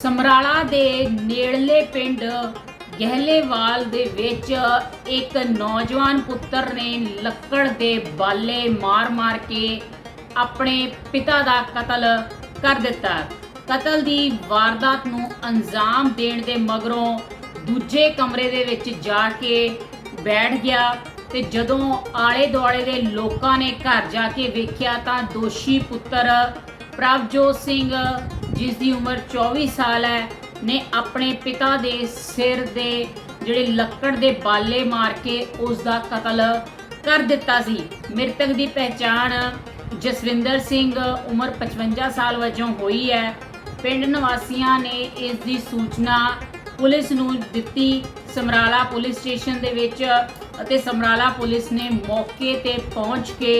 ਸਮਰਾਲਾ ਦੇ ਨੇੜਲੇ ਪਿੰਡ ਗਹਿਲੇਵਾਲ ਦੇ ਵਿੱਚ ਇੱਕ ਨੌਜਵਾਨ ਪੁੱਤਰ ਨੇ ਲੱਕੜ ਦੇ ਬਾਲੇ ਮਾਰ-ਮਾਰ ਕੇ ਆਪਣੇ ਪਿਤਾ ਦਾ ਕਤਲ ਕਰ ਦਿੱਤਾ। ਕਤਲ ਦੀ ਵਾਰਦਾਤ ਨੂੰ ਅੰਜਾਮ ਦੇਣ ਦੇ ਮਗਰੋਂ ਦੂਜੇ ਕਮਰੇ ਦੇ ਵਿੱਚ ਜਾ ਕੇ ਬੈਠ ਗਿਆ ਤੇ ਜਦੋਂ ਆਲੇ ਦੁਆਲੇ ਦੇ ਲੋਕਾਂ ਨੇ ਘਰ ਜਾ ਕੇ ਵੇਖਿਆ ਤਾਂ ਦੋਸ਼ੀ ਪੁੱਤਰ ਪ੍ਰਭਜੋਤ ਸਿੰਘ ਜਿਸ ਦੀ ਉਮਰ 24 ਸਾਲ ਹੈ, ਨੇ ਆਪਣੇ ਪਿਤਾ ਦੇ ਸਿਰ ਦੇ ਜਿਹੜੇ ਲੱਕੜ ਦੇ ਬਾਲੇ ਮਾਰ ਕੇ ਉਸ ਦਾ ਕਤਲ ਕਰ ਦਿੱਤਾ ਸੀ। ਮ੍ਰਿਤਕ ਦੀ ਪਹਿਚਾਣ ਜਸਵਿੰਦਰ ਸਿੰਘ ਉਮਰ 55 ਸਾਲ ਵਜੋਂ ਹੋਈ ਹੈ। ਪਿੰਡ ਨਿਵਾਸੀਆਂ ਨੇ ਇਸ ਦੀ ਸੂਚਨਾ ਪੁਲਿਸ ਨੂੰ ਦਿੱਤੀ। ਸਮਰਾਲਾ ਪੁਲਿਸ ਸਟੇਸ਼ਨ ਦੇ ਵਿੱਚ ਅਤੇ ਸਮਰਾਲਾ ਪੁਲਿਸ ਨੇ ਮੌਕੇ ਤੇ ਪਹੁੰਚ ਕੇ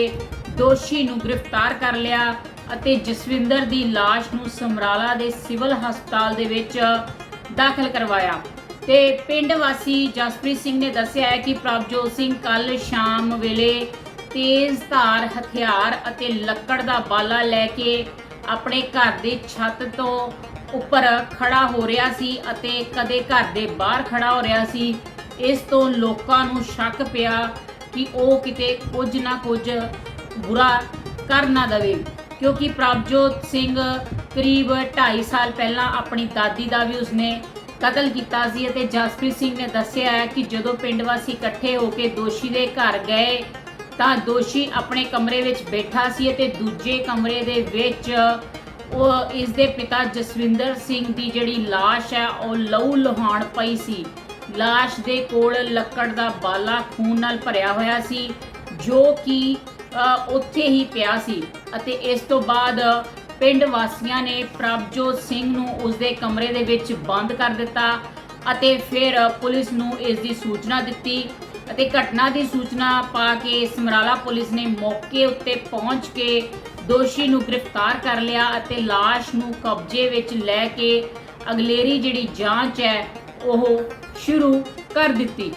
ਦੋਸ਼ੀ ਨੂੰ ਗ੍ਰਿਫਤਾਰ ਕਰ ਲਿਆ। ਅਤੇ ਜਸਵਿੰਦਰ ਦੀ ਲਾਸ਼ ਨੂੰ ਸਮਰਾਲਾ ਦੇ ਸਿਵਲ ਹਸਪਤਾਲ ਦੇ ਵਿੱਚ ਦਾਖਲ ਕਰਵਾਇਆ। ਤੇ ਪਿੰਡ ਵਾਸੀ ਜਸਪ੍ਰੀਤ ਸਿੰਘ ਨੇ ਦੱਸਿਆ ਹੈ ਕਿ ਪ੍ਰਭਜੋਤ ਸਿੰਘ ਕੱਲ ਸ਼ਾਮ ਵੇਲੇ ਤੇਜ਼ ਧਾਰ, ਹਥਿਆਰ ਅਤੇ ਲੱਕੜ ਦਾ ਬਾਲਾ ਲੈ ਕੇ ਆਪਣੇ ਘਰ ਦੀ ਛੱਤ ਤੋਂ ਉੱਪਰ ਖੜਾ ਹੋ ਰਿਹਾ ਸੀ ਅਤੇ ਕਦੇ ਘਰ ਦੇ ਬਾਹਰ ਖੜਾ ਹੋ ਰਿਹਾ ਸੀ। ਇਸ ਤੋਂ ਲੋਕਾਂ ਨੂੰ ਸ਼ੱਕ ਪਿਆ ਕਿ ਉਹ ਕਿਤੇ ਕੁਝ ਨਾ ਕੁਝ ਬੁਰਾ ਕਰ ਨਾ ਦਵੇ। ਕਿਉਂਕਿ ਪ੍ਰਭਜੋਤ ਸਿੰਘ ਕਰੀਬ 2.5 ਸਾਲ ਪਹਿਲਾਂ ਆਪਣੀ ਦਾਦੀ ਦਾ ਵੀ ਉਸਨੇ ਕਤਲ ਕੀਤਾ ਸੀ ਅਤੇ ਜਸਪ੍ਰੀਤ ਸਿੰਘ ਨੇ ਦੱਸਿਆ ਹੈ ਕਿ ਜਦੋਂ ਪਿੰਡ ਵਾਸੀ ਇਕੱਠੇ ਹੋ ਕੇ ਦੋਸ਼ੀ ਦੇ ਘਰ ਗਏ, ਤਾਂ ਦੋਸ਼ੀ ਆਪਣੇ ਕਮਰੇ ਵਿੱਚ ਬੈਠਾ ਸੀ ਅਤੇ ਦੂਜੇ ਕਮਰੇ ਦੇ ਵਿੱਚ ਉਹ ਇਸ ਦੇ ਪਿਤਾ ਜਸਵਿੰਦਰ ਸਿੰਘ ਦੀ ਜਿਹੜੀ ਲਾਸ਼ ਹੈ, ਉਹ ਲਹੂ ਲੁਹਾਨ ਪਈ ਸੀ। ਲਾਸ਼ ਦੇ ਕੋਲ ਲੱਕੜ ਦਾ ਬਾਲਾ ਖੂਨ ਨਾਲ ਭਰਿਆ ਹੋਇਆ ਸੀ, ਜੋ ਕਿ ਉੱਥੇ ਹੀ ਪਿਆ ਸੀ ਅਤੇ ਇਸ ਤੋਂ ਬਾਅਦ ਪਿੰਡ ਵਾਸੀਆਂ ਨੇ ਪ੍ਰਭਜੋਤ ਸਿੰਘ ਨੂੰ ਉਸਦੇ ਕਮਰੇ ਦੇ ਵਿੱਚ ਬੰਦ ਕਰ ਦਿੱਤਾ ਅਤੇ ਫਿਰ ਪੁਲਿਸ ਨੂੰ ਇਸ ਦੀ ਸੂਚਨਾ ਦਿੱਤੀ ਅਤੇ ਘਟਨਾ ਦੀ ਸੂਚਨਾ ਪਾ ਕੇ ਸਮਰਾਲਾ ਪੁਲਿਸ ਨੇ ਮੌਕੇ ਉੱਤੇ ਪਹੁੰਚ ਕੇ ਦੋਸ਼ੀ ਨੂੰ ਗ੍ਰਿਫਤਾਰ ਕਰ ਲਿਆ ਅਤੇ ਲਾਸ਼ ਨੂੰ ਕਬਜ਼ੇ ਵਿੱਚ ਲੈ ਕੇ ਅਗਲੇਰੀ ਜਿਹੜੀ ਜਾਂਚ ਹੈ ਉਹ ਸ਼ੁਰੂ ਕਰ ਦਿੱਤੀ।